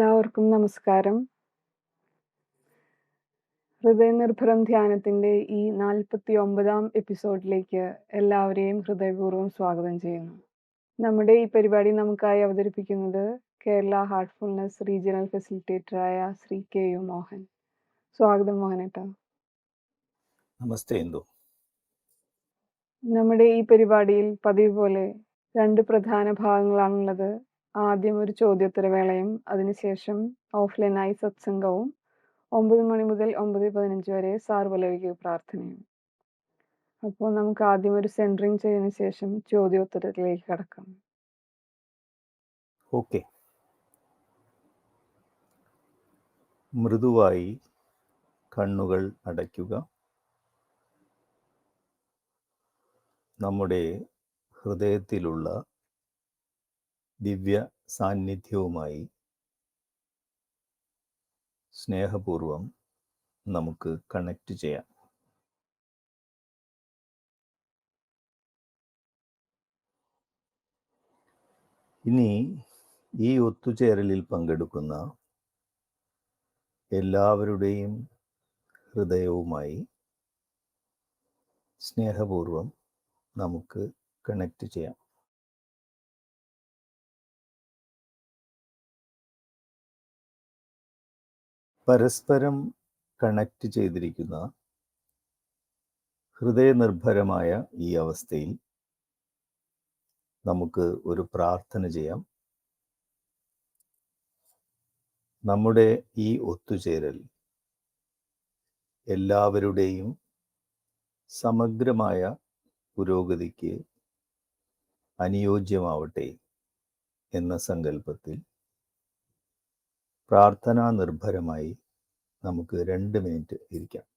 എല്ലാവർക്കും നമസ്കാരം. ഹൃദയനിർഭരം ധ്യാനത്തിന്റെ ഈ നാൽപ്പത്തി ഒമ്പതാം എപ്പിസോഡിലേക്ക് എല്ലാവരെയും ഹൃദയപൂർവം സ്വാഗതം ചെയ്യുന്നു. നമ്മുടെ ഈ പരിപാടി നമുക്കായി അവതരിപ്പിക്കുന്നത് കേരള ഹാർട്ട്ഫുൾനെസ് റീജിയണൽ ഫെസിലിറ്റേറ്ററായ ശ്രീ കെ യു മോഹൻ. സ്വാഗതം മോഹനേട്ടാ. നമസ്തേ ഇന്ദു നമ്മുടെ ഈ പരിപാടിയിൽ പതിവ് പോലെ രണ്ട് പ്രധാന ഭാഗങ്ങളാണുള്ളത്. ആദ്യം ഒരു ചോദ്യോത്തരവേളയും അതിനുശേഷം ഓഫ്ലൈനായി സത്സംഗവും ഒമ്പത് മണി മുതൽ ഒമ്പത് പതിനഞ്ച് വരെ സാർവലൈക പ്രാർത്ഥനയും. അപ്പോൾ നമുക്ക് ആദ്യം ഒരു സെന്ററിങ് ചെയ്തതിനു ശേഷം ചോദ്യോത്തരത്തിലേക്ക് കടക്കാം. ഓക്കെ. മൃദുവായി കണ്ണുകൾ അടയ്ക്കുക. നമ്മുടെ ഹൃദയത്തിലുള്ള ദിവ്യ സാന്നിധ്യവുമായി സ്നേഹപൂർവം നമുക്ക് കണക്റ്റ് ചെയ്യാം. ഇനി ഈ ഒത്തുചേരലിൽ പങ്കെടുക്കുന്ന എല്ലാവരുടെയും ഹൃദയവുമായി സ്നേഹപൂർവം നമുക്ക് കണക്റ്റ് ചെയ്യാം. പരസ്പരം കണക്റ്റ് ചെയ്തിരിക്കുന്ന ഹൃദയനിർഭരമായ ഈ അവസ്ഥയിൽ നമുക്ക് ഒരു പ്രാർത്ഥന ചെയ്യാം. നമ്മുടെ ഈ ഒത്തുചേരൽ എല്ലാവരുടെയും സമഗ്രമായ പുരോഗതിക്ക് അനുയോജ്യമാവട്ടെ എന്ന സങ്കല്പത്തിൽ പ്രാർത്ഥനാ നിർഭരമായി നമുക്ക് രണ്ട് മിനിറ്റ് ഇരിക്കാം.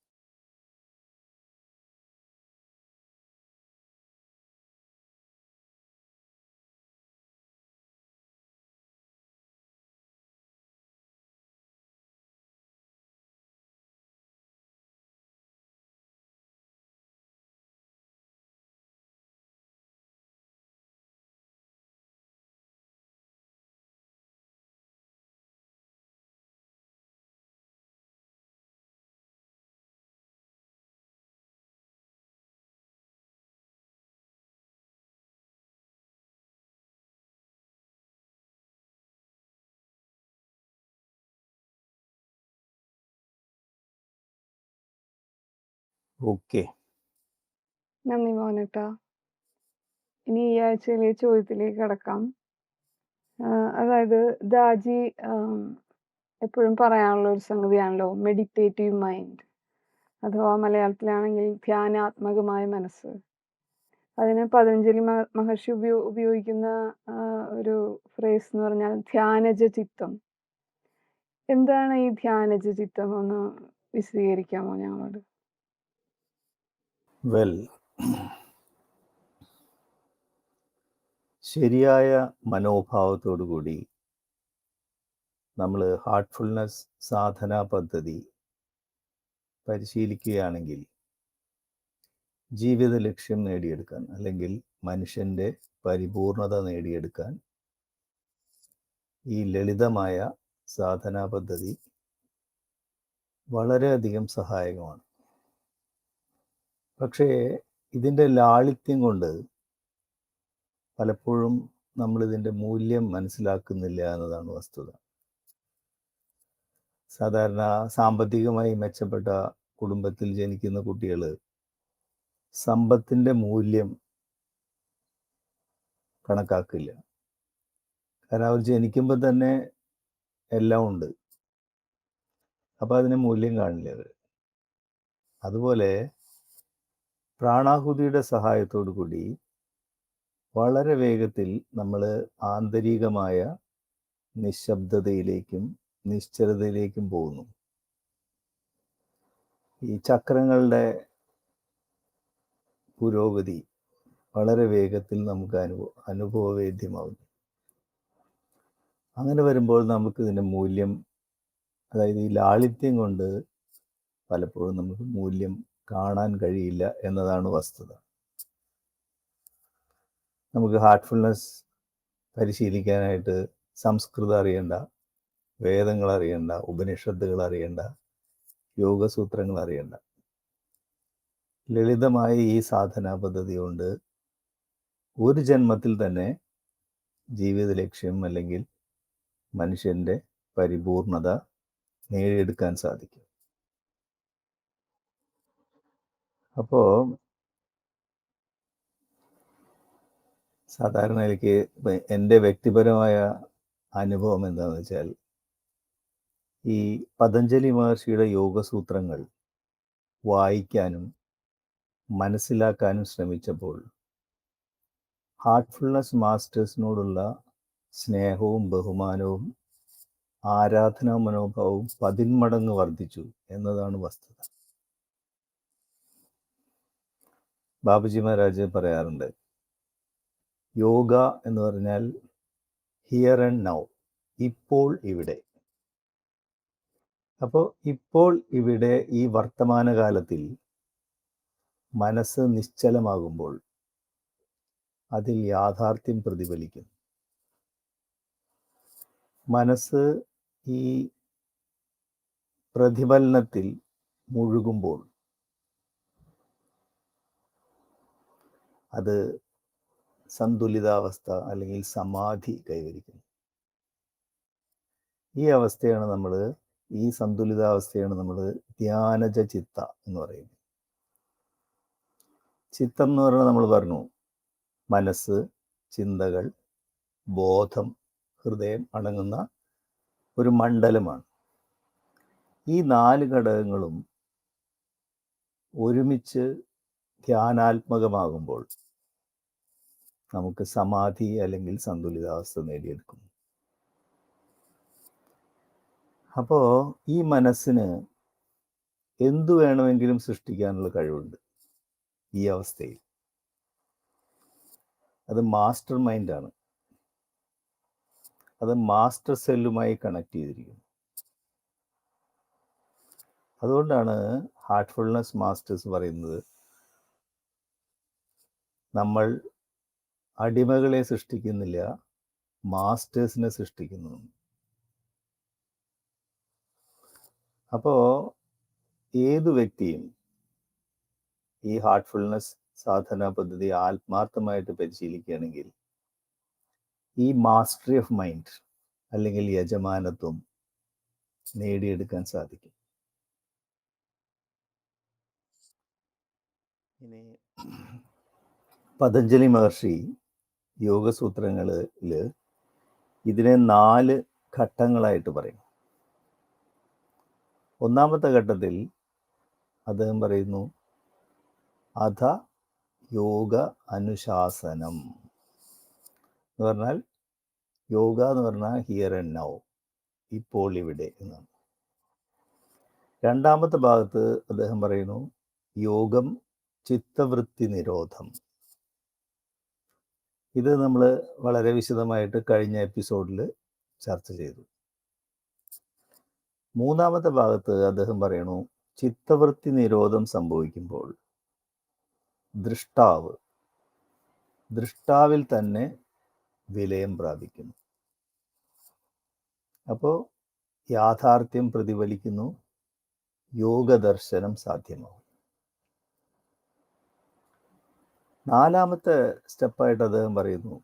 ഓക്കെ. നന്ദി മോഹനേട്ടാ ഇനി ഈ ആഴ്ചയിലെ ചോദ്യത്തിലേക്ക് കടക്കാം. അതായത് ദാജി എപ്പോഴും പറയാനുള്ള ഒരു സംഗതിയാണല്ലോ മെഡിറ്റേറ്റീവ് മൈൻഡ് അഥവാ മലയാളത്തിലാണെങ്കിൽ ധ്യാനാത്മകമായ മനസ്സ്. അതിന് പതഞ്ജലി മഹ- മഹർഷി ഉപയോ ഉപയോഗിക്കുന്ന ഒരു ഫ്രേസ് എന്ന് പറഞ്ഞാൽ ധ്യാനജ ചിത്തം എന്താണ് ഈ ധ്യാനജ ചിത്തം ഒന്ന് വിശദീകരിക്കാമോ ഞങ്ങളോട്? വെൽ. ശരിയായ മനോഭാവത്തോടു കൂടി നമ്മൾ ഹാർട്ട്ഫുൾനെസ് സാധനാ പദ്ധതി പരിശീലിക്കുകയാണെങ്കിൽ ജീവിത ലക്ഷ്യം നേടിയെടുക്കാൻ അല്ലെങ്കിൽ മനുഷ്യന്റെ പരിപൂർണത നേടിയെടുക്കാൻ ഈ ലളിതമായ സാധനാ പദ്ധതി വളരെയധികം സഹായകമാണ്. പക്ഷേ ഇതിന്റെ ലാളിത്യം കൊണ്ട് പലപ്പോഴും നമ്മളിതിന്റെ മൂല്യം മനസ്സിലാക്കുന്നില്ല എന്നതാണ് വസ്തുത. സാധാരണ സാമ്പത്തികമായി മെച്ചപ്പെട്ട കുടുംബത്തിൽ ജനിക്കുന്ന കുട്ടികൾ സമ്പത്തിന്റെ മൂല്യം കണക്കാക്കില്ല. കാരണം അവർ ജനിക്കുമ്പോൾ തന്നെ എല്ലാം ഉണ്ട്. അപ്പോൾ അതിന് മൂല്യം കാണില്ല അവർ അതുപോലെ പ്രാണാഹുതിയുടെ സഹായത്തോടു കൂടി വളരെ വേഗത്തിൽ നമ്മൾ ആന്തരികമായ നിശബ്ദതയിലേക്കും നിശ്ചലതയിലേക്കും പോകുന്നു. ഈ ചക്രങ്ങളുടെ പുരോഗതി വളരെ വേഗത്തിൽ നമുക്ക് അനുഭവ അനുഭവവേദ്യമാകുന്നു അങ്ങനെ വരുമ്പോൾ നമുക്ക് ഇതിന്റെ മൂല്യം അതായത് ഈ ലാളിത്യം കൊണ്ട് പലപ്പോഴും നമുക്ക് മൂല്യം കാണാൻ കഴിയില്ല എന്നതാണ് വസ്തുത. നമുക്ക് ഹാർട്ട്ഫുൾനെസ് പരിശീലിക്കാനായിട്ട് സംസ്കൃതം അറിയണ്ട വേദങ്ങൾ അറിയണ്ട ഉപനിഷത്തുകൾ അറിയണ്ട യോഗസൂത്രങ്ങൾ അറിയണ്ട. ലളിതമായ ഈ സാധനാ പദ്ധതി കൊണ്ട് ഒരു ജന്മത്തിൽ തന്നെ ജീവിത ലക്ഷ്യം അല്ലെങ്കിൽ മനുഷ്യന്റെ പരിപൂർണത നേടിയെടുക്കാൻ സാധിക്കും. അപ്പോൾ സാധാരണ എനിക്ക് എന്റെ വ്യക്തിപരമായ അനുഭവം എന്താണെന്ന് വെച്ചാൽ ഈ പതഞ്ജലി മഹർഷിയുടെ യോഗസൂത്രങ്ങൾ വായിക്കാനും മനസ്സിലാക്കാനും ശ്രമിച്ചപ്പോൾ ഹാർട്ട്ഫുൾനെസ് മാസ്റ്റേഴ്സിനോടുള്ള സ്നേഹവും ബഹുമാനവും ആരാധനാ മനോഭാവവും പതിന്മടങ്ങ് വർദ്ധിച്ചു എന്നതാണ് വസ്തുത. ബാബുജി മഹാരാജ് പറയാറുണ്ട് യോഗ എന്ന് പറഞ്ഞാൽ ഹിയർ ആൻഡ് നൗ ഇപ്പോൾ ഇവിടെ. അപ്പോൾ ഇപ്പോൾ ഇവിടെ ഈ വർത്തമാനകാലത്തിൽ മനസ്സ് നിശ്ചലമാകുമ്പോൾ അതിൽ യാഥാർത്ഥ്യം പ്രതിഫലിക്കും. മനസ്സ് ഈ പ്രതിഫലനത്തിൽ മുഴുകുമ്പോൾ അത് സന്തുലിതാവസ്ഥ അല്ലെങ്കിൽ സമാധി കൈവരിക്കുന്നു. ഈ അവസ്ഥയാണ് നമ്മൾ ഈ സന്തുലിതാവസ്ഥയാണ് നമ്മൾ ധ്യാനജ ചിത്ത എന്ന് പറയുന്നത്. ചിത്തം എന്ന് പറഞ്ഞാൽ നമ്മൾ പറഞ്ഞു മനസ്സ് ചിന്തകൾ ബോധം ഹൃദയം അടങ്ങുന്ന ഒരു മണ്ഡലമാണ്. ഈ നാല് ഘടകങ്ങളും ഒരുമിച്ച് ധ്യാനാത്മകമാകുമ്പോൾ നമുക്ക് സമാധി അല്ലെങ്കിൽ സന്തുലിതാവസ്ഥ നേടിയെടുക്കും അപ്പോൾ ഈ മനസ്സിന് എന്തു വേണമെങ്കിലും സൃഷ്ടിക്കാനുള്ള കഴിവുണ്ട് ഈ അവസ്ഥയിൽ? അത് മാസ്റ്റർ മൈൻഡാണ് അത് മാസ്റ്റർ സെല്ലുമായി കണക്ട് ചെയ്തിരിക്കുന്നു. അതുകൊണ്ടാണ് ഹാർട്ട്ഫുൾനെസ് മാസ്റ്റേഴ്സ് പറയുന്നത് നമ്മൾ അടിമകളെ സൃഷ്ടിക്കുന്നില്ല മാസ്റ്റേഴ്സിനെ സൃഷ്ടിക്കുന്നു അപ്പോൾ ഏതു വ്യക്തിയും ഈ ഹാർട്ട്ഫുൾനെസ് സാധന പദ്ധതി ആത്മാർത്ഥമായിട്ട് പരിശീലിക്കുകയാണെങ്കിൽ ഈ മാസ്റ്ററി ഓഫ് മൈൻഡ് അല്ലെങ്കിൽ യജമാനത്വം നേടിയെടുക്കാൻ സാധിക്കും. ഇനി പതഞ്ജലി മഹർഷി യോഗസൂത്രങ്ങളിൽ ഇതിനെ നാല് ഘട്ടങ്ങളായിട്ട് പറയും. ഒന്നാമത്തെ ഘട്ടത്തിൽ അദ്ദേഹം പറയുന്നു അധ യോഗ അനുശാസനം. എന്ന് പറഞ്ഞാൽ യോഗ എന്ന് പറഞ്ഞാൽ ഹിയർ ആൻഡ് നൗ ഇപ്പോൾ ഇവിടെ എന്നാണ്. രണ്ടാമത്തെ ഭാഗത്ത് അദ്ദേഹം പറയുന്നു യോഗം ചിത്തവൃത്തി നിരോധം. ഇത് നമ്മൾ വളരെ വിശദമായിട്ട് കഴിഞ്ഞ എപ്പിസോഡിൽ ചർച്ച ചെയ്തു. മൂന്നാമത്തെ ഭാഗത്ത് അദ്ദേഹം പറയണു ചിത്തവൃത്തി നിരോധം സംഭവിക്കുമ്പോൾ ദൃഷ്ടാവ് ദൃഷ്ടാവിൽ തന്നെ വിലയം പ്രാപിക്കുന്നു. അപ്പോൾ യാഥാർത്ഥ്യം പ്രതിഫലിക്കുന്നു യോഗദർശനം സാധ്യമാവും നാലാമത്തെ സ്റ്റെപ്പായിട്ട് അദ്ദേഹം പറയുന്നു.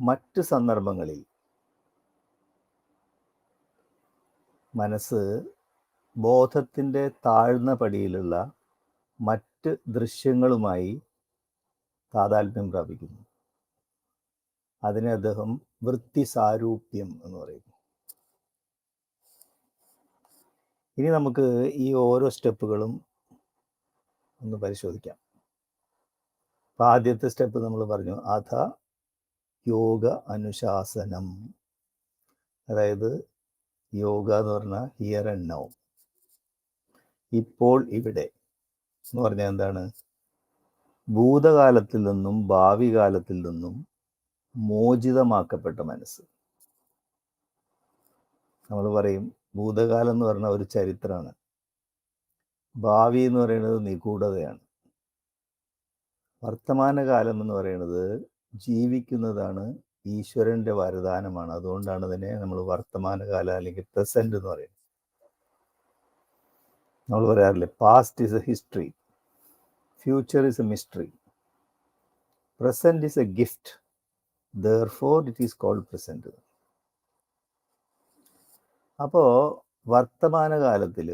മറ്റ് സന്ദർഭങ്ങളിൽ മനസ്സ് ബോധത്തിന്റെ താഴ്ന്ന പടിയിലുള്ള മറ്റ് ദൃശ്യങ്ങളുമായി താതാത്മ്യം പ്രാപിക്കുന്നു. അതിനെ അദ്ദേഹം വൃത്തി സാരൂപ്യം എന്ന് പറയുന്നു. ഇനി നമുക്ക് ഈ ഓരോ സ്റ്റെപ്പുകളും ഒന്ന് പരിശോധിക്കാം. അപ്പം ആദ്യത്തെ സ്റ്റെപ്പ് നമ്മൾ പറഞ്ഞു. അഥ യോഗ അനുശാസനം. അതായത് യോഗ എന്ന് പറഞ്ഞാൽ ഹിയർ ആൻഡ് നൗ ഇപ്പോൾ ഇവിടെ എന്ന് പറഞ്ഞാൽ എന്താണ്? ഭൂതകാലത്തിൽ നിന്നും ഭാവി കാലത്തിൽ നിന്നും മോചിതമാക്കപ്പെട്ട മനസ്സ്. നമ്മൾ പറയും ഭൂതകാലം എന്ന് പറഞ്ഞ ഒരു ചരിത്രമാണ്. ഭാവി എന്ന് പറയുന്നത് നിഗൂഢതയാണ്. വർത്തമാനകാലം എന്ന് പറയുന്നത് ജീവിക്കുന്നതാണ് ഈശ്വരന്റെ വരദാനമാണ്. അതുകൊണ്ടാണ് തന്നെ നമ്മൾ വർത്തമാനകാല അല്ലെങ്കിൽ പ്രസന്റ് എന്ന് പറയുന്നത്. നമ്മൾ പറയാറില്ലേ past is a history future is a mystery present is a gift therefore it is called present അപ്പോൾ വർത്തമാനകാലത്തിൽ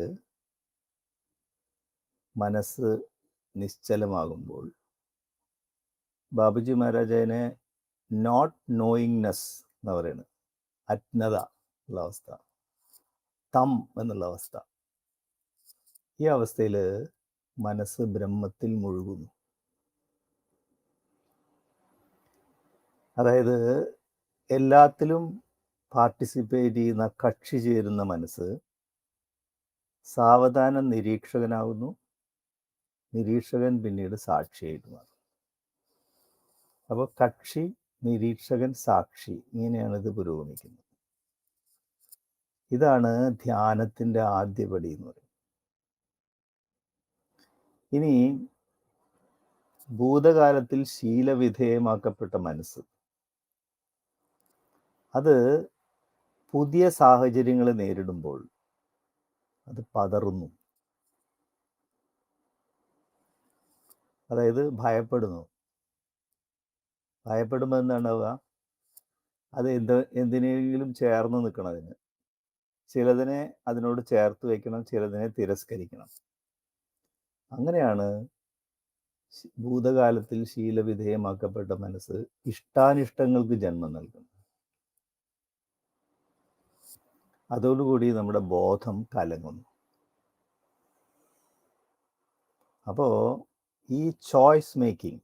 മനസ്സ് നിശ്ചലമാകുമ്പോൾ ബാബുജി മഹാരാജേനെ നോട്ട് നോയിങ്നെസ് എന്ന് പറയുന്നത് അജ്ഞത ഉള്ള അവസ്ഥ. തം എന്നുള്ള അവസ്ഥ. ഈ അവസ്ഥയിൽ മനസ്സ് ബ്രഹ്മത്തിൽ മുഴുകുന്നു. അതായത് എല്ലാത്തിലും പാർട്ടിസിപ്പേറ്റ് ചെയ്യുന്ന കക്ഷി ചേരുന്ന മനസ്സ് സാവധാനം നിരീക്ഷകനാകുന്നു നിരീക്ഷകൻ പിന്നീട് സാക്ഷിയായിട്ട് മാറും അപ്പോൾ കക്ഷി നിരീക്ഷകൻ സാക്ഷി ഇങ്ങനെയാണ് ഇത് പുരോഗമിക്കുന്നത്. ഇതാണ് ധ്യാനത്തിന്റെ ആദ്യപടി എന്ന് പറയുന്നത്. ഇനി ഭൂതകാലത്തിൽ ശീലവിധേയമാക്കപ്പെട്ട മനസ്സ്. അത് പുതിയ സാഹചര്യങ്ങളെ നേരിടുമ്പോൾ അത് പതറുന്നു. അതായത് ഭയപ്പെടുന്നു. ഭയപ്പെടുമ്പോൾ എന്താണ്ടാവുക അത് എന്ത് എന്തിനെങ്കിലും ചേർന്ന് നിൽക്കണം അതിന്. ചിലതിനെ അതിനോട് ചേർത്ത് വയ്ക്കണം ചിലതിനെ തിരസ്കരിക്കണം. അങ്ങനെയാണ് ഭൂതകാലത്തിൽ ശീലവിധേയമാക്കപ്പെട്ട മനസ്സ് ഇഷ്ടാനിഷ്ടങ്ങൾക്ക് ജന്മം നൽകുന്നത്. അതോടുകൂടി നമ്മുടെ ബോധം കലങ്ങുന്നു. അപ്പോൾ ഈ ചോയ്സ് മേക്കിംഗ്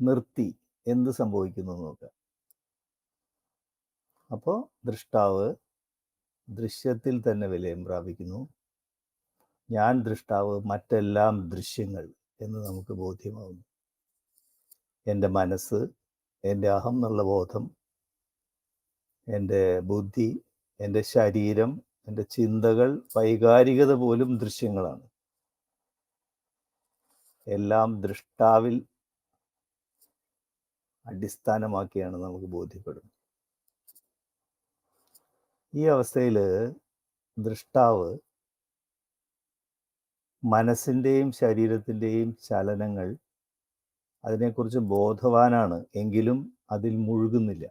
നിർത്തി എന്ത് സംഭവിക്കുന്നു നോക്കുക അപ്പോൾ ദൃഷ്ടാവ് ദൃശ്യത്തിൽ തന്നെ വിലയം പ്രാപിക്കുന്നു. ഞാൻ ദൃഷ്ടാവ് മറ്റെല്ലാം ദൃശ്യങ്ങൾ എന്ന് നമുക്ക് ബോധ്യമാകുന്നു എന്റെ മനസ്സ് എന്റെ അഹം എന്നുള്ള ബോധം എന്റെ ബുദ്ധി എന്റെ ശരീരം എന്റെ ചിന്തകൾ വൈകാരികത പോലും ദൃശ്യങ്ങളാണ്. എല്ലാം ദൃഷ്ടാവിൽ അടിസ്ഥാനമാക്കിയാണ് നമുക്ക് ബോധ്യപ്പെടുന്നത്. ഈ അവസ്ഥയിൽ ദൃഷ്ടാവ് മനസ്സിന്റെയും ശരീരത്തിന്റെയും ചലനങ്ങൾ അതിനെക്കുറിച്ച് ബോധവാനാണ് എങ്കിലും അതിൽ മുഴുകുന്നില്ല.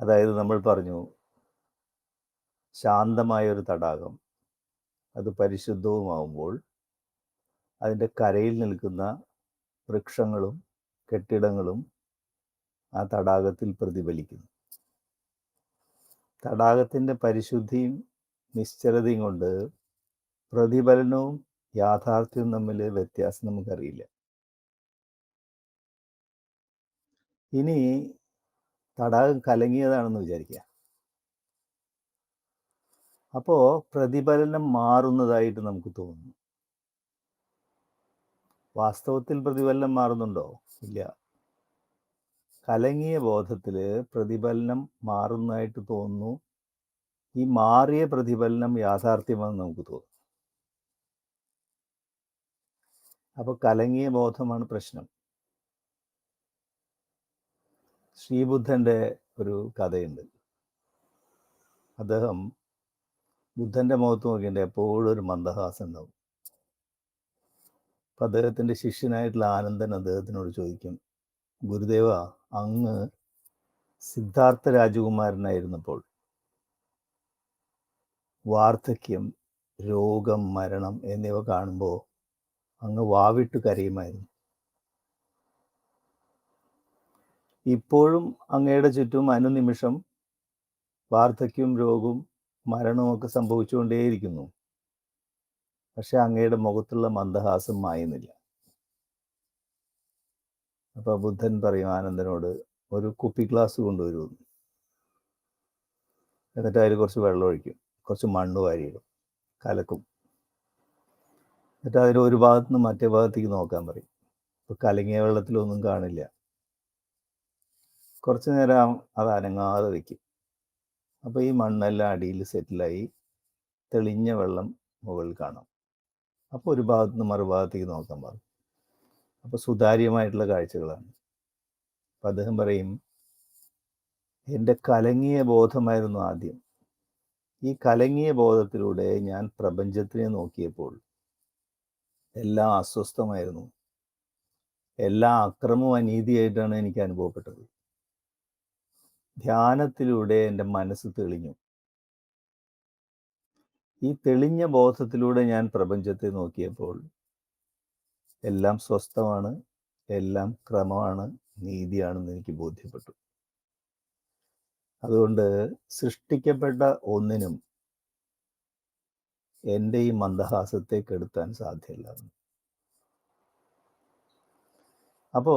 അതായത് നമ്മൾ പറഞ്ഞു ശാന്തമായ ഒരു തടാകം അത് പരിശുദ്ധവുമാവുമ്പോൾ അതിന്റെ കരയിൽ നിൽക്കുന്ന വൃക്ഷങ്ങളും കെട്ടിടങ്ങളും ആ തടാകത്തിൽ പ്രതിഫലിക്കുന്നു. തടാകത്തിന്റെ പരിശുദ്ധിയും നിശ്ചലതയും കൊണ്ട് പ്രതിഫലനവും യാഥാർത്ഥ്യവും തമ്മിൽ വ്യത്യാസം നമുക്കറിയില്ല. ഇനി തടാകം കലങ്ങിയതാണെന്ന് വിചാരിക്കുക. അപ്പോൾ പ്രതിഫലനം മാറുന്നതായിട്ട് നമുക്ക് തോന്നുന്നു. വാസ്തവത്തിൽ പ്രതിഫലനം മാറുന്നുണ്ടോ? ഇല്ല. കലങ്ങിയ ബോധത്തിൽ പ്രതിഫലനം മാറുന്നതായിട്ട് തോന്നുന്നു. ഈ മാറിയ പ്രതിഫലനം യാഥാർത്ഥ്യമാണെന്ന് നമുക്ക് തോന്നും. അപ്പോൾ കലങ്ങിയ ബോധമാണ് പ്രശ്നം. ശ്രീബുദ്ധന്റെ ഒരു കഥയുണ്ട്. അദ്ദേഹം ബുദ്ധന്റെ മുഖത്ത് നോക്കിയിട്ട് എപ്പോഴും ഒരു മന്ദഹാസം ഉണ്ടാവും. അപ്പം അദ്ദേഹത്തിന്റെ ശിഷ്യനായിട്ടുള്ള ആനന്ദൻ അദ്ദേഹത്തിനോട് ചോദിക്കും ഗുരുദേവ അങ്ങ് സിദ്ധാർത്ഥ രാജകുമാരനായിരുന്നപ്പോൾ വാർദ്ധക്യം രോഗം മരണം എന്നിവ കാണുമ്പോൾ അങ്ങ് വാവിട്ട് കരയുമായിരുന്നു. ഇപ്പോഴും അങ്ങയുടെ ചുറ്റും അനുനിമിഷം വാർദ്ധക്യവും രോഗവും മരണവും ഒക്കെ സംഭവിച്ചുകൊണ്ടേയിരിക്കുന്നു. പക്ഷെ അങ്ങയുടെ മുഖത്തുള്ള മന്ദഹാസം മായുന്നില്ല. അപ്പൊ ബുദ്ധൻ പറയും ആനന്ദനോട് ഒരു കുപ്പി ഗ്ലാസ് കൊണ്ടുവരൂ എന്നിട്ട് അതിൽ കുറച്ച് വെള്ളം ഒഴിക്കും. കുറച്ച് മണ്ണ് വാരിയിടും. കലക്കും. എന്നിട്ട് അതിൽ ഒരു ഭാഗത്ത് നിന്ന് മറ്റേ ഭാഗത്തേക്ക് നോക്കാൻ പറയും. ഇപ്പൊ കലങ്ങിയ വെള്ളത്തിലൊന്നും കാണില്ല. കുറച്ചു നേരം അത് അനങ്ങാതെ വെക്കും. അപ്പോൾ ഈ മണ്ണെല്ലാം അടിയിൽ സെറ്റിലായി തെളിഞ്ഞ വെള്ളം മുകളിൽ കാണാം. അപ്പോൾ ഒരു ഭാഗത്ത് നിന്ന് മറുഭാഗത്തേക്ക് നോക്കാൻ പറയും അപ്പോൾ സുതാര്യമായിട്ടുള്ള കാഴ്ചകളാണ്. അപ്പം അദ്ദേഹം പറയും എന്റെ കലങ്ങിയ ബോധമായിരുന്നു ആദ്യം. ഈ കലങ്ങിയ ബോധത്തിലൂടെ ഞാൻ പ്രപഞ്ചത്തിനെ നോക്കിയപ്പോൾ എല്ലാം അസ്വസ്ഥമായിരുന്നു. എല്ലാ അക്രമവും അനീതിയായിട്ടാണ് എനിക്ക് അനുഭവപ്പെട്ടത്. ധ്യാനത്തിലൂടെ എന്റെ മനസ്സ് തെളിഞ്ഞു. ഈ തെളിഞ്ഞ ബോധത്തിലൂടെ ഞാൻ പ്രപഞ്ചത്തെ നോക്കിയപ്പോൾ എല്ലാം സ്വസ്ഥമാണ് എല്ലാം ക്രമമാണ് നീതിയാണെന്ന് എനിക്ക് ബോധ്യപ്പെട്ടു. അതുകൊണ്ട് സൃഷ്ടിക്കപ്പെട്ട ഒന്നിനും എന്റെ ഈ മന്ദഹാസത്തെ കെടുത്താൻ സാധ്യമല്ല അപ്പോ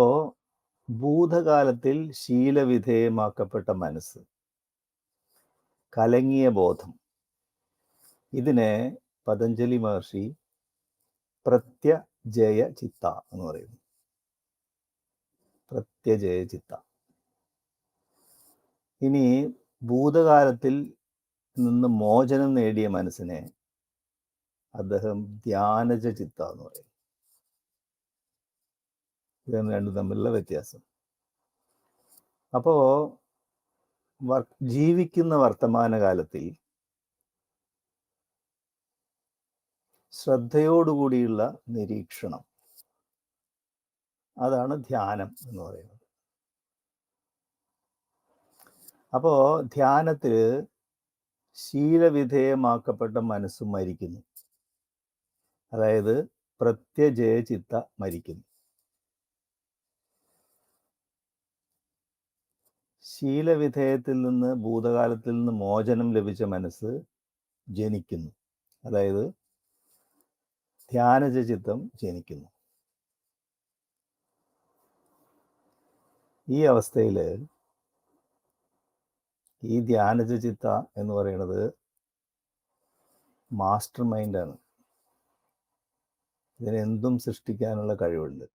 ഭൂതകാലത്തിൽ ശീലവിധേയമാക്കപ്പെട്ട മനസ്സ് കലങ്ങിയ ബോധം ഇതിനെ പതഞ്ജലി മഹർഷി പ്രത്യജയ ചിത്ത എന്ന് പറയുന്നു. പ്രത്യജയ ചിത്ത. ഇനി ഭൂതകാലത്തിൽ നിന്ന് മോചനം നേടിയ മനസ്സിനെ അദ്ദേഹം ധ്യാനജ ചിത്ത എന്ന് പറയും ഇതാണ് രണ്ടും തമ്മിലുള്ള വ്യത്യാസം. അപ്പോ ജീവിക്കുന്ന വർത്തമാനകാലത്തിൽ ശ്രദ്ധയോടുകൂടിയുള്ള നിരീക്ഷണം. അതാണ് ധ്യാനം എന്ന് പറയുന്നത്. അപ്പോൾ ധ്യാനത്തിൽ ശീലവിധേയമാക്കപ്പെട്ട മനസ്സ് മരിക്കുന്നു. അതായത് പ്രത്യജയ ചിത്ത മരിക്കുന്നു. ശീലവിധേയത്തിൽ നിന്ന് ഭൂതകാലത്തിൽ നിന്ന് മോചനം ലഭിച്ച മനസ്സ് ജനിക്കുന്നു. അതായത് ധ്യാനജ ചിത്തം ജനിക്കുന്നു. ഈ അവസ്ഥയിൽ ഈ ധ്യാനജ ചിത്ത എന്ന് പറയുന്നത് മാസ്റ്റർ മൈൻഡാണ്. ഇതിനെന്തും സൃഷ്ടിക്കാനുള്ള കഴിവുണ്ട്.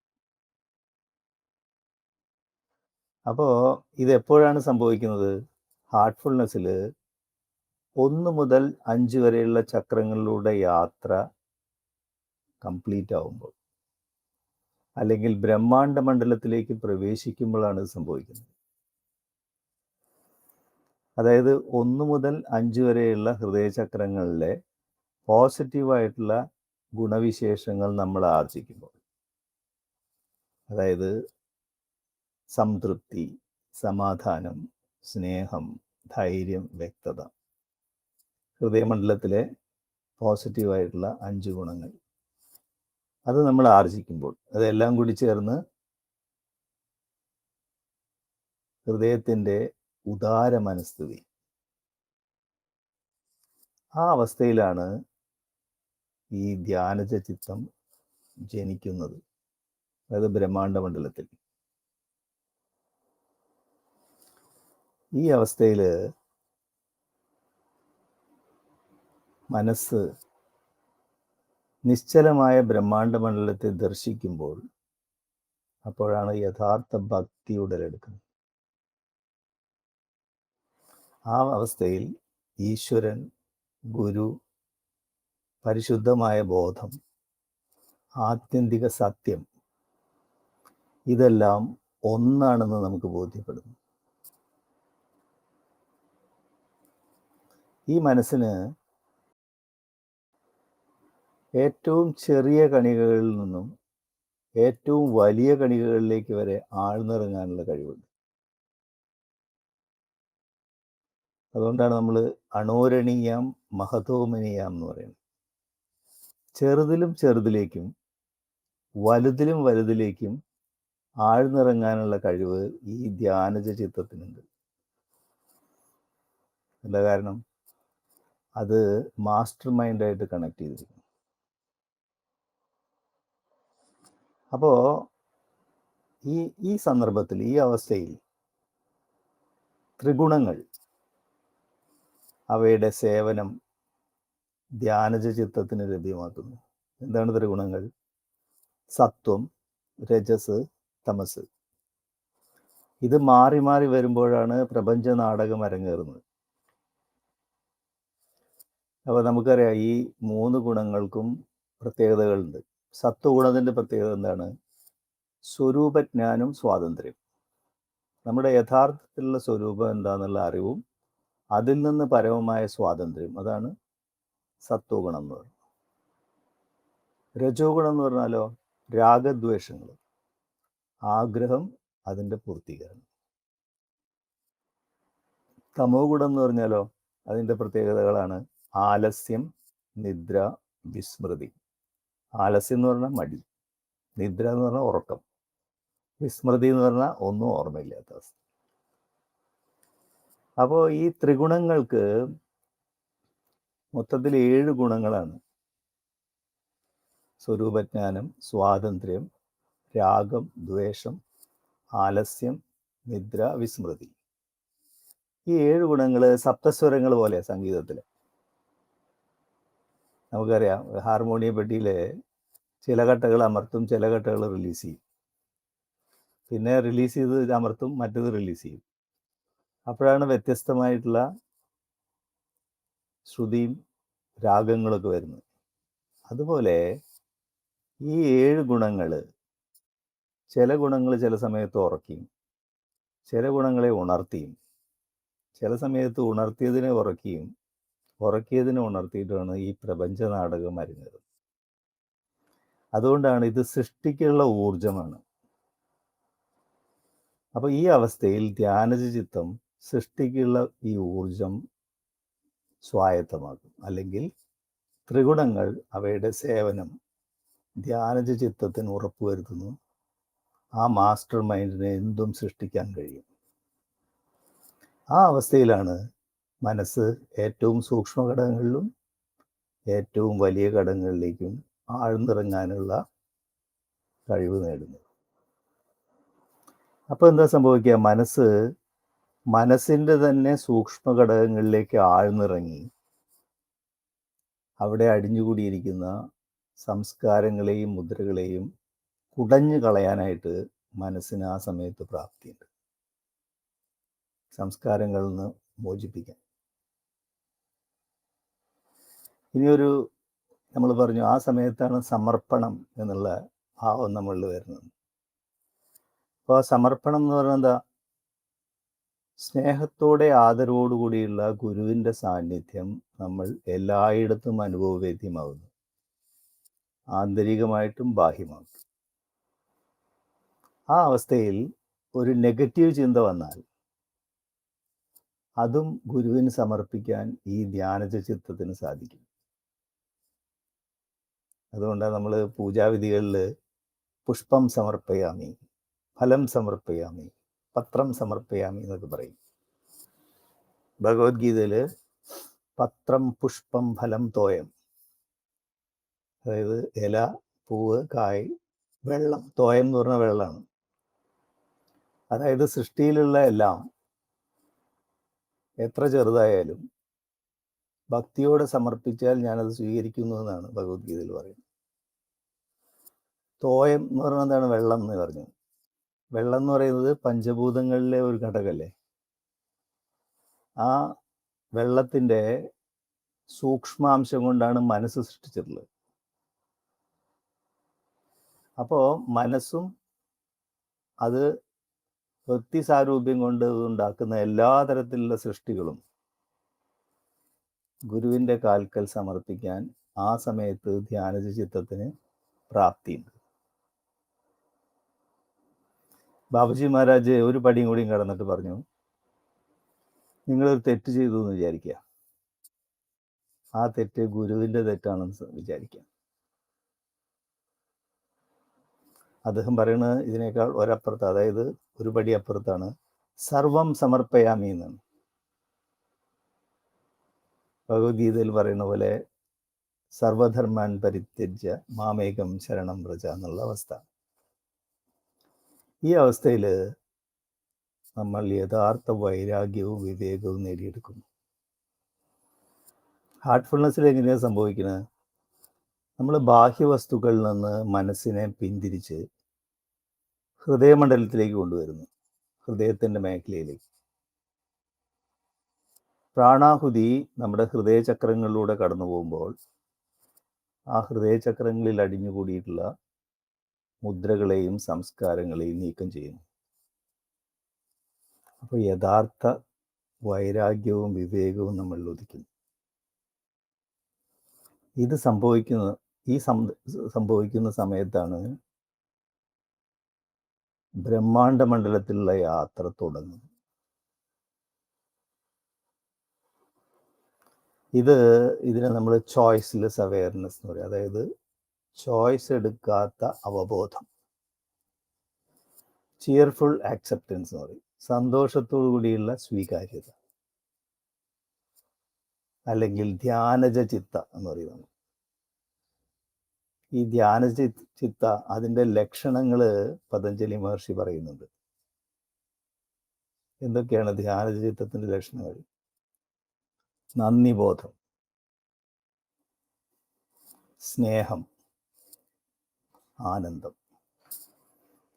അപ്പോൾ ഇതെപ്പോഴാണ് സംഭവിക്കുന്നത്? ഹാർട്ട്ഫുൾനെസ്സിൽ ഒന്ന് മുതൽ അഞ്ച് വരെയുള്ള ചക്രങ്ങളിലൂടെ യാത്ര കംപ്ലീറ്റ് ആവുമ്പോൾ. അല്ലെങ്കിൽ ബ്രഹ്മാണ്ട മണ്ഡലത്തിലേക്ക് പ്രവേശിക്കുമ്പോഴാണ് ഇത് സംഭവിക്കുന്നത്. അതായത് ഒന്ന് മുതൽ അഞ്ച് വരെയുള്ള ഹൃദയചക്രങ്ങളിലെ പോസിറ്റീവായിട്ടുള്ള ഗുണവിശേഷങ്ങൾ നമ്മൾ ആർജിക്കുമ്പോൾ. അതായത് സംതൃപ്തി സമാധാനം സ്നേഹം ധൈര്യം വ്യക്തത. ഹൃദയമണ്ഡലത്തിലെ പോസിറ്റീവായിട്ടുള്ള അഞ്ച് ഗുണങ്ങൾ. അത് നമ്മൾ ആർജിക്കുമ്പോൾ അതെല്ലാം കൂടി ചേർന്ന് ഹൃദയത്തിന്റെ ഉദാര മനസ്ഥിതി. ആ അവസ്ഥയിലാണ് ഈ ധ്യാനജ ചിത്തം ജനിക്കുന്നത്. അതായത് ബ്രഹ്മാണ്ട മണ്ഡലത്തിൽ. ഈ അവസ്ഥയിൽ മനസ്സ് നിശ്ചലമായ ബ്രഹ്മാണ്ട മണ്ഡലത്തെ ദർശിക്കുമ്പോൾ അപ്പോഴാണ് യഥാർത്ഥ ഭക്തി ഉടലെടുക്കുന്നത്. ആ അവസ്ഥയിൽ ഈശ്വരൻ ഗുരു പരിശുദ്ധമായ ബോധം ആത്യന്തിക സത്യം ഇതെല്ലാം ഒന്നാണെന്ന് നമുക്ക് ബോധ്യപ്പെടുന്നു. ഈ മനസ്സിന് ഏറ്റവും ചെറിയ കണികകളിൽ നിന്നും ഏറ്റവും വലിയ കണികകളിലേക്ക് വരെ ആഴ്ന്നിറങ്ങാനുള്ള കഴിവുണ്ട്. അതുകൊണ്ടാണ് നമ്മൾ അണോരണീയാം മഹതോമനീയാം എന്ന് പറയുന്നത്. ചെറുതിലും ചെറുതിലേക്കും വലുതിലും വലുതിലേക്കും ആഴ്ന്നിറങ്ങാനുള്ള കഴിവ് ഈ ധ്യാനജ ചിത്രത്തിനുണ്ട് എന്താ കാരണം? അത് മാസ്റ്റർ മൈൻഡായിട്ട് കണക്ട് ചെയ്തിരിക്കുന്നു. അപ്പോൾ ഈ ഈ സന്ദർഭത്തിൽ ഈ അവസ്ഥയിൽ ത്രിഗുണങ്ങൾ അവയുടെ സേവനം ധ്യാനജ ചിത്തത്തിന് ലഭ്യമാക്കുന്നു. എന്താണ് ത്രിഗുണങ്ങൾ? സത്വം രജസ് തമസ്. ഇത് മാറി മാറി വരുമ്പോഴാണ് പ്രപഞ്ച നാടകം അരങ്ങേറുന്നത്. അപ്പോൾ നമുക്കറിയാം ഈ മൂന്ന് ഗുണങ്ങൾക്കും പ്രത്യേകതകളുണ്ട്. സത്വഗുണത്തിന്റെ പ്രത്യേകത എന്താണ്? സ്വരൂപജ്ഞാനം സ്വാതന്ത്ര്യം. നമ്മുടെ യഥാർത്ഥത്തിലുള്ള സ്വരൂപം എന്താണെന്നുള്ള അറിവും അതിൽ നിന്ന് പരമമായ സ്വാതന്ത്ര്യം. അതാണ് സത്വഗുണം എന്ന് പറയുന്നത്. രജോ ഗുണം എന്ന് പറഞ്ഞാലോ? രാഗദ്വേഷങ്ങൾ. ആഗ്രഹം അതിന്റെ പൂർത്തീകരണം. തമോ ഗുണം എന്ന് പറഞ്ഞാലോ? അതിന്റെ പ്രത്യേകതകളാണ് ആലസ്യം നിദ്ര വിസ്മൃതി. ആലസ്യം എന്ന് പറഞ്ഞാൽ മടി. നിദ്ര എന്ന് പറഞ്ഞാൽ ഉറക്കം. വിസ്മൃതി എന്ന് പറഞ്ഞാൽ ഒന്നും ഓർമ്മയില്ലാത്ത അവസ്ഥ. അപ്പോൾ ഈ ത്രിഗുണങ്ങൾക്ക് മൊത്തത്തിൽ ഏഴ് ഗുണങ്ങളാണ്. സ്വരൂപജ്ഞാനം സ്വാതന്ത്ര്യം രാഗം ദ്വേഷം ആലസ്യം നിദ്ര വിസ്മൃതി. ഈ ഏഴ് ഗുണങ്ങൾ സപ്തസ്വരങ്ങൾ പോലെ സംഗീതത്തിൽ നമുക്കറിയാം ഹാർമോണിയ പെട്ടിയിലെ ചില കട്ടകൾ അമർത്തും ചില കട്ടകൾ റിലീസ് ചെയ്യും. പിന്നെ റിലീസ് ചെയ്ത് അമർത്തും മറ്റത് റിലീസ് ചെയ്യും. അപ്പോഴാണ് വ്യത്യസ്തമായിട്ടുള്ള ശ്രുതിയും രാഗങ്ങളൊക്കെ വരുന്നത്. അതുപോലെ ഈ ഏഴ് ഗുണങ്ങൾ ചില ഗുണങ്ങൾ ചില സമയത്ത് ഉറക്കിയും ചില ഗുണങ്ങളെ ഉണർത്തിയും ചില സമയത്ത് ഉണർത്തിയതിനെ ഉറക്കിയും ഉറക്കിയതിനെ ഉണർത്തിയിട്ടുമാണ് ഈ പ്രപഞ്ച നാടകം വരുന്നത് അതുകൊണ്ടാണ് ഇത് സൃഷ്ടിക്കുള്ള ഊർജമാണ് അപ്പോൾ ഈ അവസ്ഥയിൽ ധ്യാനജ ചിത്തം സൃഷ്ടിക്കുള്ള ഈ ഊർജം സ്വായത്തമാക്കും അല്ലെങ്കിൽ ത്രിഗുണങ്ങൾ അവയുടെ സേവനം ധ്യാനജ ചിത്തത്തിന് ഉറപ്പുവരുത്തുന്നു. ആ മാസ്റ്റർ മൈൻഡിനെ എന്തും സൃഷ്ടിക്കാൻ കഴിയും. ആ അവസ്ഥയിലാണ് മനസ്സ് ഏറ്റവും സൂക്ഷ്മ ഘടകങ്ങളിലും ഏറ്റവും വലിയ ഘടകങ്ങളിലേക്കും ആഴ്ന്നിറങ്ങാനുള്ള കഴിവ് നേടുന്നു. അപ്പോൾ എന്താ സംഭവിക്കുക? മനസ്സ് മനസ്സിന്റെ തന്നെ സൂക്ഷ്മ ഘടകങ്ങളിലേക്ക് ആഴ്ന്നിറങ്ങി അവിടെ അടിഞ്ഞുകൂടിയിരിക്കുന്ന സംസ്കാരങ്ങളെയും മുദ്രകളെയും കുടഞ്ഞു കളയാനായിട്ട് മനസ്സിന് ആ സമയത്ത് പ്രാപ്തിയുണ്ട്. സംസ്കാരങ്ങളിൽ നിന്ന് മോചിപ്പിക്കാൻ. ഇനിയൊരു നമ്മൾ പറഞ്ഞു ആ സമയത്താണ് സമർപ്പണം എന്നുള്ള ഭാവം നമ്മളിൽ വരുന്നത്. അപ്പോൾ ആ സമർപ്പണം എന്ന് പറഞ്ഞാൽ എന്താ? സ്നേഹത്തോടെ ആദരവോടുകൂടിയുള്ള ഗുരുവിന്റെ സാന്നിധ്യം നമ്മൾ എല്ലായിടത്തും അനുഭവവേദ്യമാകുന്നു ആന്തരികമായിട്ടും ബാഹ്യമായിട്ടും ആ അവസ്ഥയിൽ ഒരു നെഗറ്റീവ് ചിന്ത വന്നാൽ അതും ഗുരുവിന് സമർപ്പിക്കാൻ ഈ ധ്യാനജ ചിത്രത്തിന് സാധിക്കും. അതുകൊണ്ടാണ് നമ്മൾ പൂജാവിധികളിൽ പുഷ്പം സമർപ്പയാമി ഫലം സമർപ്പയാമി പത്രം സമർപ്പയാമി എന്നൊക്കെ പറയും. ഭഗവത്ഗീതയിൽ പത്രം പുഷ്പം ഫലം തോയം. അതായത് ഇല പൂവ് കായ് വെള്ളം. തോയം എന്ന് പറഞ്ഞ വെള്ളമാണ് അതായത് സൃഷ്ടിയിലുള്ള എല്ലാം എത്ര ചെറുതായാലും ഭക്തിയോടെ സമർപ്പിച്ചാൽ ഞാനത് സ്വീകരിക്കുന്നു എന്നാണ് ഭഗവത്ഗീതയിൽ പറയുന്നത്. തോയം എന്ന് പറഞ്ഞാൽ എന്താണ്? വെള്ളം എന്ന് പറഞ്ഞു. വെള്ളം എന്ന് പറയുന്നത് പഞ്ചഭൂതങ്ങളിലെ ഒരു ഘടകല്ലേ ആ വെള്ളത്തിന്റെ സൂക്ഷ്മാംശം കൊണ്ടാണ് മനസ്സ് സൃഷ്ടിച്ചിട്ടുള്ളത്. അപ്പോൾ മനസ്സും അത് വൃത്തി സാരൂപ്യം കൊണ്ട് ഉണ്ടാക്കുന്ന എല്ലാ തരത്തിലുള്ള സൃഷ്ടികളും ഗുരുവിന്റെ കാൽക്കൽ സമർപ്പിക്കാൻ ആ സമയത്ത് ധ്യാനജ ചിത്തത്തിന് പ്രാപ്തിയുണ്ട്. ബാബുജി മഹാരാജ് ഒരു പടിയും കൂടിയും കടന്നിട്ട് പറഞ്ഞു നിങ്ങളൊരു തെറ്റ് ചെയ്തു എന്ന് വിചാരിക്കുക. ആ തെറ്റ് ഗുരുവിന്റെ തെറ്റാണെന്ന് വിചാരിക്കുക. അദ്ദേഹം പറയുന്നത് ഇതിനേക്കാൾ ഒരപ്പുറത്ത് അതായത് ഒരു പടി അപ്പുറത്താണ് സർവം സമർപ്പയാമി എന്നാണ്. ഭഗവത്ഗീതയിൽ പറയുന്ന പോലെ സർവധർമാൻ പരിത്യജ്യ മാമേകം ശരണം വ്രജ എന്നുള്ള അവസ്ഥ. ഈ അവസ്ഥയിൽ നമ്മൾ യഥാർത്ഥ വൈരാഗ്യവും വിവേകവും നേടിയെടുക്കുന്നു. ഹാർട്ട്ഫുൾനെസ്സിൽ എങ്ങനെയാണ് സംഭവിക്കുന്നത് നമ്മൾ ബാഹ്യവസ്തുക്കളിൽ നിന്ന് മനസ്സിനെ പിന്തിരിച്ച് ഹൃദയമണ്ഡലത്തിലേക്ക് കൊണ്ടുവരുന്നു. ഹൃദയത്തിന്റെ മേഖലയിലേക്ക്. പ്രാണാഹുതി നമ്മുടെ ഹൃദയചക്രങ്ങളിലൂടെ കടന്നു പോകുമ്പോൾ ആ ഹൃദയചക്രങ്ങളിൽ അടിഞ്ഞുകൂടിയിട്ടുള്ള മുദ്രകളെയും സംസ്കാരങ്ങളെയും നീക്കം ചെയ്യുന്നു. അപ്പോൾ യഥാർത്ഥ വൈരാഗ്യവും വിവേകവും നമ്മൾ ഉദിക്കുന്നു. ഇത് സംഭവിക്കുന്ന ഈ സംഭവിക്കുന്ന സമയത്താണ് ബ്രഹ്മാണ്ഡ മണ്ഡലത്തിലുള്ള യാത്ര തുടങ്ങുന്നത്. ഇത് ഇതിനെ നമ്മൾ ചോയ്സ്ലെസ് അവയർനെസ് എന്ന് പറയും. അതായത് ചോയ്സ് എടുക്കാത്ത അവബോധം. ചിയർഫുൾ ആക്സെപ്റ്റൻസ് എന്ന് പറയും. സന്തോഷത്തോടു കൂടിയുള്ള സ്വീകാര്യത. അല്ലെങ്കിൽ ധ്യാനജ ചിത്ത എന്ന് പറയുന്നത് ഈ ധ്യാന ചിത്ത അതിന്റെ ലക്ഷണങ്ങൾ പതഞ്ജലി മഹർഷി പറയുന്നുണ്ട്. എന്തൊക്കെയാണ് ധ്യാന ചിത്തത്തിന്റെ ലക്ഷണങ്ങൾ? നന്ദിബോധം സ്നേഹം. ആനന്ദം.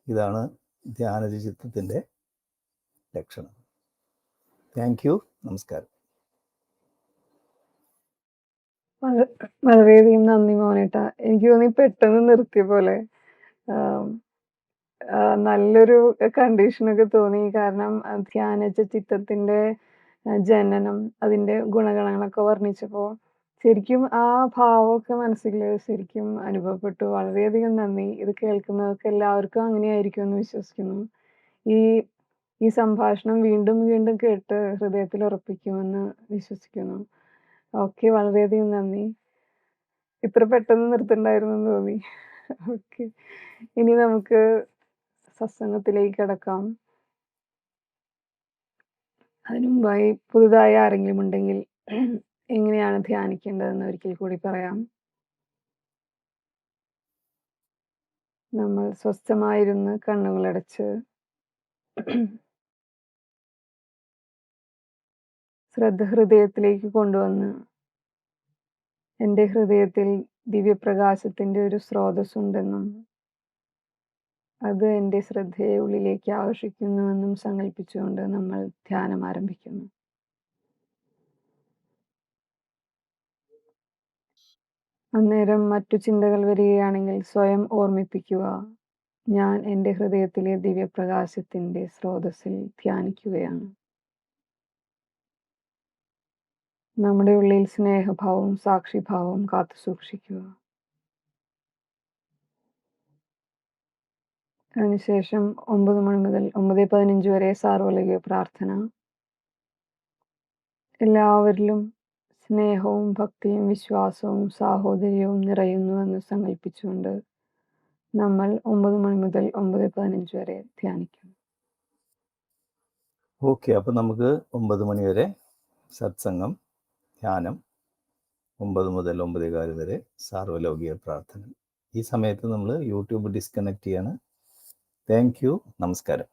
ഇതാണ് ധ്യാന ചിത്തത്തിന്റെ ലക്ഷണം. താങ്ക് യു നമസ്കാരം. വള- വളരെയധികം നന്ദി മോനേട്ട. എനിക്ക് തോന്നി പെട്ടെന്ന് നിർത്തിയ പോലെ. നല്ലൊരു കണ്ടീഷനൊക്കെ തോന്നി. കാരണം ധ്യാനിച്ച ചിത്തത്തിന്റെ ജനനം അതിന്റെ ഗുണഗണങ്ങളൊക്കെ വർണിച്ചപ്പോൾ ശരിക്കും ആ ഭാവമൊക്കെ മനസ്സിൽ ശരിക്കും അനുഭവപ്പെട്ടു. വളരെയധികം നന്ദി. ഇത് കേൾക്കുന്നവർക്ക് എല്ലാവർക്കും അങ്ങനെയായിരിക്കും എന്ന് വിശ്വസിക്കുന്നു. ഈ ഈ സംഭാഷണം വീണ്ടും വീണ്ടും കേട്ട് ഹൃദയത്തിൽ ഉറപ്പിക്കുമെന്ന് വിശ്വസിക്കുന്നു. ഓക്കെ വളരെയധികം നന്ദി. ഇത്ര പെട്ടെന്ന് നിർത്തണ്ടായിരുന്നു എന്ന് തോന്നി. ഓക്കെ. ഇനി നമുക്ക് സത്സംഗത്തിലേക്ക് കിടക്കാം. അതിനു മുമ്പായി പുതുതായി ആരെങ്കിലും ഉണ്ടെങ്കിൽ എങ്ങനെയാണ് ധ്യാനിക്കേണ്ടതെന്ന് ഒരിക്കൽ കൂടി പറയാം. നമ്മൾ സ്വസ്ഥമായിരുന്ന് കണ്ണുകളടച്ച് ശ്രദ്ധ ഹൃദയത്തിലേക്ക് കൊണ്ടുവന്ന് എന്റെ ഹൃദയത്തിൽ ദിവ്യപ്രകാശത്തിന്റെ ഒരു സ്രോതസ്സുണ്ടെന്നും അത് എന്റെ ശ്രദ്ധയെ ഉള്ളിലേക്ക് ആകർഷിക്കുന്നുവെന്നും സങ്കല്പിച്ചുകൊണ്ട് നമ്മൾ ധ്യാനം ആരംഭിക്കുന്നു. അന്നേരം മറ്റു ചിന്തകൾ വരികയാണെങ്കിൽ സ്വയം ഓർമ്മിപ്പിക്കുക. ഞാൻ എന്റെ ഹൃദയത്തിലെ ദിവ്യപ്രകാശത്തിന്റെ സ്രോതസ്സിൽ ധ്യാനിക്കുകയാണ്. നമ്മുടെ ഉള്ളിൽ സ്നേഹഭാവവും സാക്ഷിഭാവവും കാത്തു സൂക്ഷിക്കുക അതിനുശേഷം ഒമ്പത് മണി മുതൽ ഒമ്പത് പതിനഞ്ച് വരെ സാർവലിക പ്രാർത്ഥന. എല്ലാവരിലും സ്നേഹവും ഭക്തിയും വിശ്വാസവും സാഹോദര്യവും നിറയുന്നുവെന്ന് സങ്കല്പിച്ചുകൊണ്ട് നമ്മൾ ഒമ്പത് മണി മുതൽ ഒമ്പത് പതിനഞ്ച് വരെ ധ്യാനിക്കും ഓക്കെ അപ്പോൾ നമുക്ക് ഒമ്പത് മണി വരെ സത്സംഗം ധ്യാനം ഒമ്പത് മുതൽ ഒമ്പതേകാൽ വരെ സാർവലൗകിക പ്രാർത്ഥന. ഈ സമയത്ത് നമ്മൾ യൂട്യൂബ് ഡിസ്കണക്ട് ചെയ്യാണ് താങ്ക് യു നമസ്കാരം